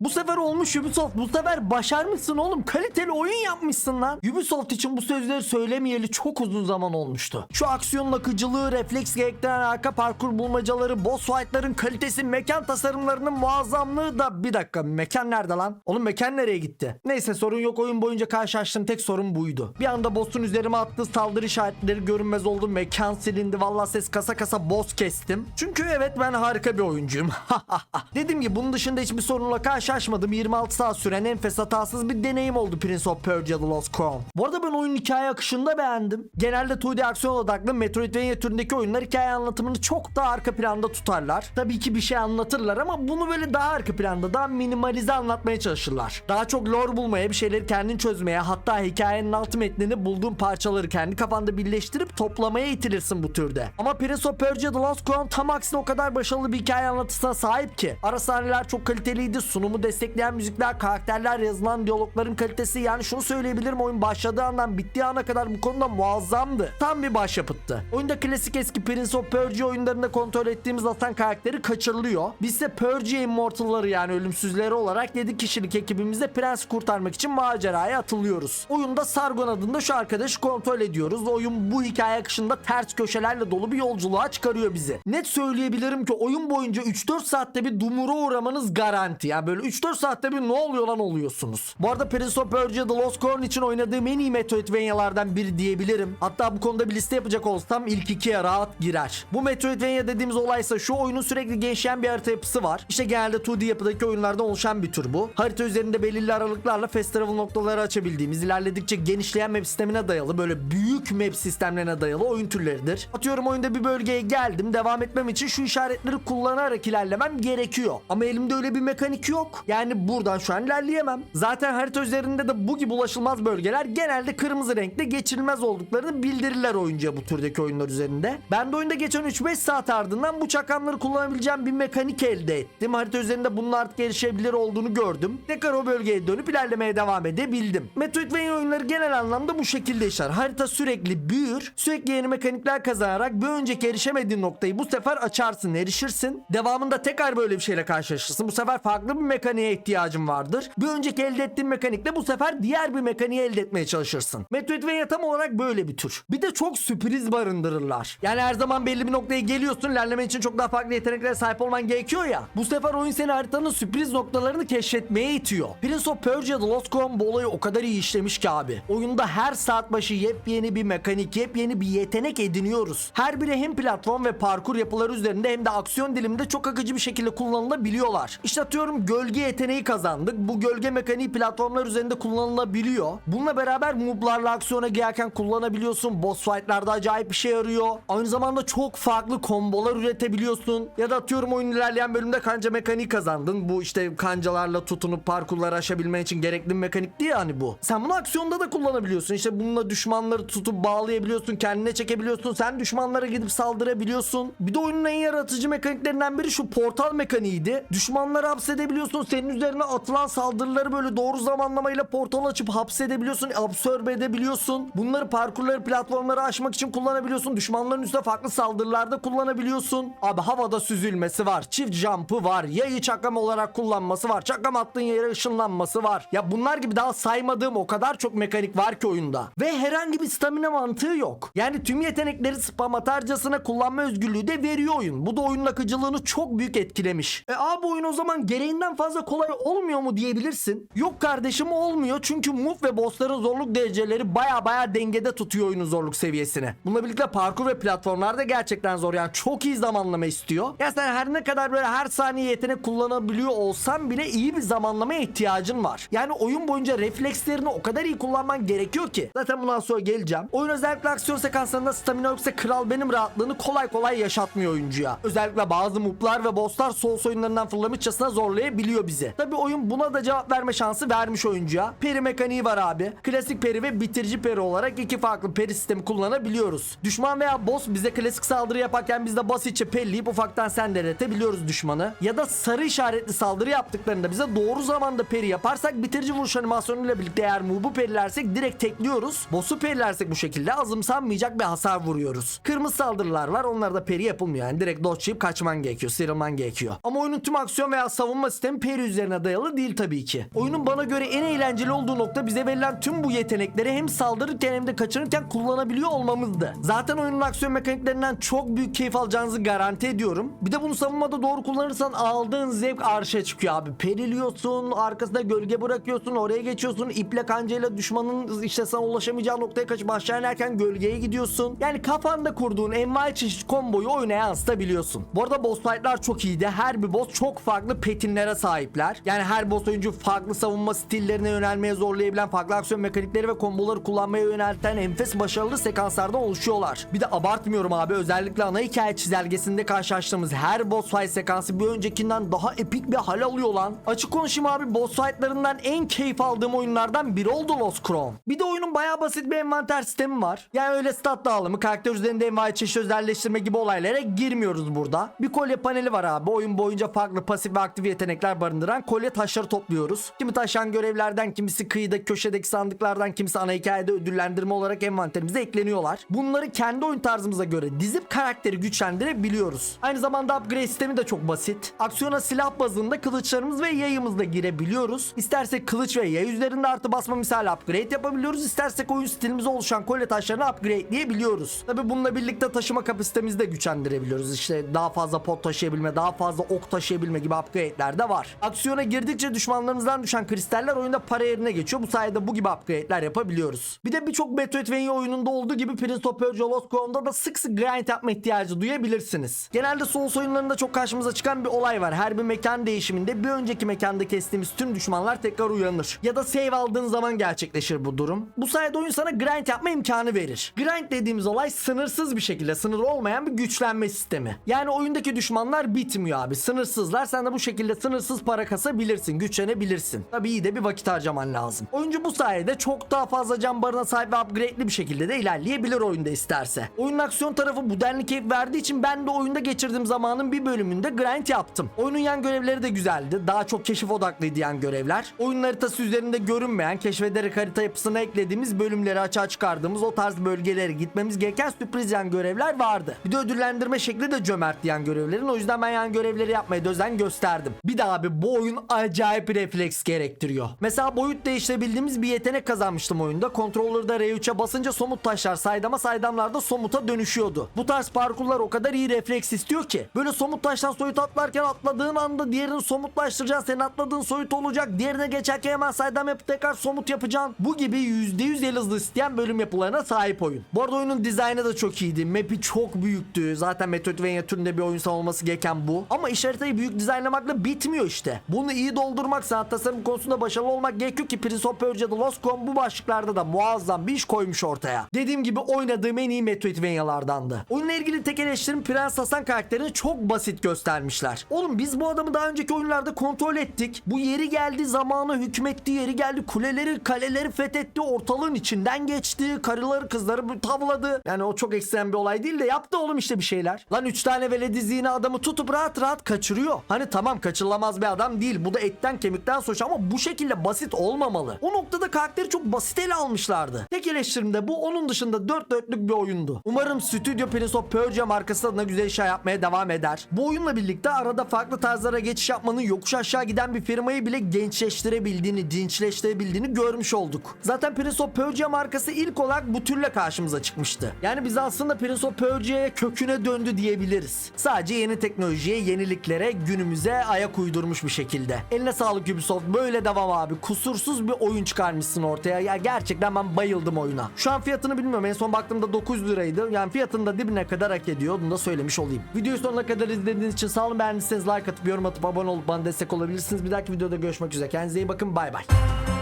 Bu sefer olmuş Ubisoft. Bu sefer başarmışsın oğlum. Kaliteli oyun yapmışsın lan. Ubisoft için bu sözleri söylemeyeli çok uzun zaman olmuştu. Şu aksiyonun akıcılığı, refleks gerektiren arka parkur bulmacaları, boss fight'ların kalitesi, mekan tasarımlarının muazzamlığı da bir dakika mekan nerede lan? Oğlum mekan nereye gitti? Neyse sorun yok oyun boyunca karşılaştığım tek sorun buydu. Bir anda boss'un üzerime attığı saldırı işaretleri görünmez oldu. Mekan silindi. Vallahi ses kasa kasa boss kestim. Çünkü evet ben harika bir oyuncuyum. Dediğim gibi bunun dışında hiçbir sorunla karşılaşmadım. 26 saat süren enfes hatasız bir deneyim oldu Prince of Persia The Lost Crown. Bu arada ben oyunun hikaye akışını da beğendim. Genelde 2D aksiyon odaklı Metroidvania türündeki oyunlar hikaye anlatımını çok daha arka planda tutarlar. Tabii ki bir şey anlatırlar ama bunu böyle daha arka planda, daha minimalize anlatmaya çalışırlar. Daha çok lore bulmaya, bir şeyleri kendin çözmeye, hatta hikayenin alt metnini bulduğun parçaları kendi kafanda birleştirip toplamaya itilirsin bu türde. Ama Prince of Persia The Lost Crown tam aksine o kadar başarılı bir hikaye anlatısına sahip ki. Ara sahneler çok kaliteliydi, sunumu destekleyen müzikler, karakterler, yazılan diyalogların kalitesi yani şunu söyleyebilirim oyun başladığı andan bittiği ana kadar bu konuda muazzamdı. Tam bir başyapıttı. Oyunda klasik eski Prince of Persia oyunlarında kontrol ettiğimiz atan karakteri kaçırılıyor. Biz ise Persia Immortal'ları yani ölümsüzleri olarak 7 kişilik ekibimizle prens kurtarmak için maceraya atılıyoruz. Oyunda Sargon adında şu arkadaşı kontrol ediyoruz. Oyun bu hikaye akışında ters köşelerle dolu bir yolculuğa çıkarıyor bizi. Net söyleyebilirim ki oyun boyunca 3-4 saatte bir dumura uğramanız garanti. Yani böyle 3-4 saatte bir ne oluyor lan oluyorsunuz. Bu arada Prince of Persia The Lost Crown için oynadığım en iyi Metroidvania'lardan biri diyebilirim. Hatta bu konuda bir liste yapacak olsam ilk ikiye rahat girer. Bu Metroidvania dediğimiz olaysa şu oyunun sürekli genişleyen bir harita yapısı var. İşte genelde 2D yapıdaki oyunlardan oluşan bir tür bu. Harita üzerinde belirli aralıklarla fast travel noktaları açabildiğimiz, ilerledikçe genişleyen map sistemine dayalı böyle büyük map sistemlerine dayalı oyun türleridir. Atıyorum oyunda bir bölgeye geldim. Devam etmem için şu işaretleri kullanarak ilerlemem gerekiyor. Ama elimde öyle bir mekanik yok. Yani buradan şu an ilerleyemem. Zaten harita üzerinde de bu gibi ulaşılmaz bölgeler genelde kırmızı renkte geçilmez olduklarını bildirirler oyuncuya bu türdeki oyunlar üzerinde. Ben de oyunda geçen 3-5 saat ardından bu çakamları kullanabileceğim bir mekanik elde ettim. Harita üzerinde bunun artık erişebilir olduğunu gördüm. Tekrar o bölgeye dönüp ilerlemeye devam edebildim. Metroidvania oyunları genel anlamda bu şekilde işler. Harita sürekli büyür, sürekli yeni mekanikler kazanarak bir önceki erişemediğin noktayı bu sefer açarsın, erişirsin. Devamında tekrar böyle bir şeyle karşılaşırsın. Bu sefer farklı bir mekaniğe ihtiyacın vardır. Bir önceki elde ettiğin mekanikle bu sefer diğer bir mekaniği elde etmeye çalışırsın. Metroidvania tam olarak böyle bir tür. Bir de çok sürpriz barındırırlar. Yani her zaman belli bir noktaya geliyorsun. ilerlemen için çok daha farklı yeteneklere sahip olman gerekiyor ya. Bu sefer oyun seni haritanın sürpriz noktalarını keşfetmeye itiyor. Prince of Persia The Lost Crown bu olayı o kadar iyi işlemiş ki abi. Oyunda her saat başı yepyeni bir mekanik, yepyeni bir yetenek ediniyoruz. Her biri hem platform ve parkur yapıları üzerinde hem de aksiyon diliminde çok akıcı bir şekilde kullanılabiliyorlar. İşte atıyorum gölge yeteneği kazandık. Bu gölge mekaniği platformlar üzerinde kullanılabiliyor. Bununla beraber move'larla aksiyona girerken kullanabiliyorsun. Boss fight'larda acayip bir şey yarıyor. Aynı zamanda çok farklı kombolar üretebiliyorsun. Ya da atıyorum oyun ilerleyen bölümde kanca mekaniği kazandın. Bu işte kancalarla tutunup parkurları aşabilmen için gerekli bir mekanik değil hani bu. Sen bunu aksiyonda da kullanabiliyorsun. İşte bununla düşmanları tutup bağlayabiliyorsun. Kendine çekebiliyorsun. Sen düşmanlara gidip saldırabiliyorsun. Bir de oyunun en yaratıcı mekaniklerinden biri şu portal mekaniğiydi. Düşmanları hapsedebiliyorsun. Senin üzerine atılan saldırıları böyle doğru zamanlamayla portal açıp hapsedebiliyorsun. Absorbe edebiliyorsun. Bunları parkurları platformları aşmak için kullanabiliyorsun. Düşmanların üstüne farklı saldırılarda kullanabiliyorsun. Abi havada süzülmesi var. Çift jump'ı var. Yayı çakram olarak kullanması var. Çakram attığın yere ışınlanması var. Ya bunlar gibi daha saymadığım o kadar çok mekanik var ki oyunda. Ve herhangi bir stamina mantığı yok. Yani tüm yetenekleri spam atarcasına kullanma özgürlüğü de veriyor oyun. Bu da oyunun akıcılığını çok büyük etkilemiş. E abi oyun o zaman gereğinden fazla kolay olmuyor mu diyebilirsin. Yok kardeşim olmuyor çünkü move ve bossların zorluk dereceleri baya baya dengede tutuyor oyunun zorluk seviyesini. Bununla birlikte parkur ve platformlar da gerçekten zor yani çok iyi zamanlama istiyor. Ya sen her ne kadar böyle her saniye yetenek kullanabiliyor olsan bile iyi bir zamanlamaya ihtiyacın var. Yani oyun boyunca reflekslerini o kadar iyi kullanman gerekiyor ki. Zaten bundan sonra geleceğim. Oyun özellikle aksiyon sekanslarında stamina yoksa kral benim rahatlığını kolay kolay yaşatmıyor oyuncuya. Özellikle bazı muplar ve bosslar Souls oyunlarından fırlamışçasına zorlayabiliyor bizi. Tabi oyun buna da cevap verme şansı vermiş oyuncuya. Peri mekaniği var abi. Klasik peri ve bitirici peri olarak iki farklı peri sistemi kullanabiliyoruz. Düşman veya boss bize klasik saldırı yaparken biz de basitçe pelleyip ufaktan senderetebiliyoruz düşmanı. Ya da sarı işaretli saldırı yaptıklarında bize doğru zamanda peri yaparsak bitirici vuruş animasyonuyla birlikte eğer move'u perilersek direkt tekliyoruz. Boss'u perilersek bu şekilde azımsanmayacak bir hasar vuruyoruz. Kırmızı saldırılar var onlarda peri yapılmıyor yani direkt dodge'layıp kaçman gerekiyor sıyrılman gerekiyor. Ama oyunun tüm aksiyon veya savunma sistemi peri üzerine dayalı değil tabii ki. Oyunun bana göre en eğlenceli olduğu nokta bize verilen tüm bu yetenekleri hem saldırırken hem de kaçırırken kullanabiliyor olmamızdı. Zaten oyunun aksiyon mekaniklerinden çok büyük keyif alacağınızı garanti ediyorum. Bir de bunu savunmada doğru kullanırsan aldığın zevk arşa çıkıyor abi. Periliyorsun, arkasında gölge bırakıyorsun, oraya geçiyorsun, iple kancayla düşmanın işte sana ulaşamayacağı noktaya kaçıp aşağı inerken gölgeye gidiyorsun. Yani kafanda kurduğun envai çeşit komboyu oyuna yansıtabiliyorsun. Bu arada boss fight'lar çok iyiydi. Her bir boss çok farklı petinlere sahipler. Yani her boss oyuncu farklı savunma stillerine yönelmeye zorlayabilen farklı aksiyon mekanikleri ve komboları kullanmaya yönelten enfes başarılı sekanslardan oluşuyorlar. Bir de abartmıyorum abi özellikle ana hikaye çizelgesinde karşılaştığımız her boss fight sekansı bir öncekinden daha epik bir hal alıyor lan. Açık konuşayım abi boss fightlarından en keyif aldığım oyunlardan biri oldu Lost Crown. Bir de oyunun bayağı basit bir envanter sistemi var. Yani öyle stat dağılımı, karakter üzerinde envai çeşit özelleştirme gibi olaylara girmiyoruz burada. Bir kolye paneli var abi. Oyun boyunca farklı pasif ve aktif yetenekler barındıran kolye taşları topluyoruz. Kimi taşan görevlerden, kimisi kıyıda köşedeki sandıklardan, kimisi ana hikayede ödüllendirme olarak envanterimize ekleniyorlar. Bunları kendi oyun tarzımıza göre dizip karakteri güçlendirebiliyoruz. Aynı zamanda upgrade sistemi de çok basit. Aksiyona silah bazında kılıçlarımız ve yayımızla girebiliyoruz. İstersek kılıç ve yay üzerinde artı basma misali upgrade yapabiliyoruz. İstersek oyun stilimize oluşan kolye taşlarını upgrade diyebiliyoruz. Tabi bununla birlikte taşıma kapasitemizi de güçlendirebiliyoruz. İşte daha fazla pot taşıyabilme, daha fazla ok taşıyabilme gibi upgrade'ler de var. Aksiyona girdikçe düşmanlarımızdan düşen kristaller oyunda para yerine geçiyor. Bu sayede bu gibi upgrade'ler yapabiliyoruz. Bir de birçok Metroidvania oyununda olduğu gibi Prince of Persia Lost Crown'da da sık sık grind yapma ihtiyacı duyabilirsiniz. Genelde Souls oyunlarında çok karşımıza çıkan bir olay var. Her bir mekan değişiminde bir önceki mekanda kestiğimiz tüm düşmanlar tekrar uyanır. Ya da save aldığın zaman gerçekleşir bu durum. Bu sayede oyun sana grind yapma imkanı verir. Grind dediğimiz olay sınırsız bir şekilde sınır olmayan bir güçlenme sistemi. Yani oyundaki düşmanlar bitmiyor abi. Sınırsızlar. Sen de bu şekilde sınırsız para kasabilirsin, güçlenebilirsin. Tabii iyi de bir vakit harcaman lazım. Oyuncu bu sayede çok daha fazla can barına sahip ve upgrade'li bir şekilde de ilerleyebilir oyunda isterse. Oyunun aksiyon tarafı bu denli keyif verdiği için ben de oyunda geçirdiğim zamanın bir bölümünde grind yaptım. Oyunun yan görevleri de güzeldi. Daha çok keşif odaklıydı yan görevler. Oyun haritası üzerinde görünmeyen, keşfederek harita yapısına eklediğimiz bölümleri açığa çıkardığımız o tarz bölgelere gitmemiz gereken sürpriz yan görevler vardı. Bir de ödüllendirme şekli de cömertti yan görevlerin. O yüzden ben yan görevleri yapmaya özen gösterdim. Bir de abi bu oyun acayip refleks gerektiriyor. Mesela boyut değiştirebildiğimiz bir yetenek kazanmıştım oyunda. Kontrolörde R3'e basınca somut taşlar saydama saydamlarda somuta dönüşüyordu. Bu tarz parkurlar o kadar iyi refleks istiyor ki. Böyle somut taştan soyut atlarken atladığın anda diğerini somutlaştıracaksın. Senin atladığın soyut olacak. Diğerine geçerken hemen saydam yapıp tekrar somut yapacaksın. Bu gibi %100 el hızlı isteyen bölüm yapılarına sahip oyun. Bu arada oyunun dizaynı da çok iyiydi. Map'i çok büyüktü. Zaten Metroidvania türünde bir oyun olması gereken bu. Ama iş haritayı büyük dizaynlamakla bitmiyor işte. Bunu iyi doldurmak, sanat tasarım konusunda başarılı olmak gerekiyor ki Prince of Persia The Lost Crown bu başlıklarda da muazzam bir iş koymuş ortaya. Dediğim gibi oynadığım en iyi Metroidvania'lardandı. Oyunla ilgili tek eleştirim Prens Hasan karakterini çok basit göstermişler. Oğlum biz bu adamı daha önceki oyunlarda kontrol ettik. Bu yeri geldi zamanı hükmetti, yeri geldi kuleleri, kaleleri fethetti, ortalığın içinden geçti, karıları kızları tavladı. Yani o çok ekstrem bir olay değil de yaptı oğlum işte bir şeyler. Lan 3 tane veledi adamı tutup rahat rahat kaçırıyor. Hani tamam kaçırılamaz bir adam değil. Bu da etten kemikten sonuç ama bu şekilde basit olmamalı. O noktada karakteri çok basit ele almışlardı. Tek eleştirim de bu. Onun dışında dört dörtlük bir oyundu. Umarım Studio Prince of Persia markası adına güzel işler yapmaya devam eder. Bu oyunla birlikte arada farklı tarzlara geçiş yapmanın yokuş aşağı giden bir firmayı bile gençleştirebildiğini, dinçleştirebildiğini görmüş olduk. Zaten Prince of Persia markası ilk olarak bu türle karşımıza çıkmıştı. Yani biz aslında Prince of Persia'ya köküne döndü diyebiliriz. Sadece yeni teknolojiye, yeniliklere, günümüze ayak uydurmuş bir şekilde. Eline sağlık Ubisoft. Böyle devam abi. Kusursuz bir oyun çıkarmışsın ortaya. Ya gerçekten ben bayıldım oyuna. Şu an fiyatını bilmiyorum. En son baktığımda 900 liraydı. Yani fiyatını da dibine kadar hak ediyor. Bunu da söylemiş olayım. Videoyu sonuna kadar izlediğiniz için sağ olun. Beğendiyseniz like atıp yorum atıp abone olup bana destek olabilirsiniz. Bir dahaki videoda görüşmek üzere. Kendinize iyi bakın. Bay bay.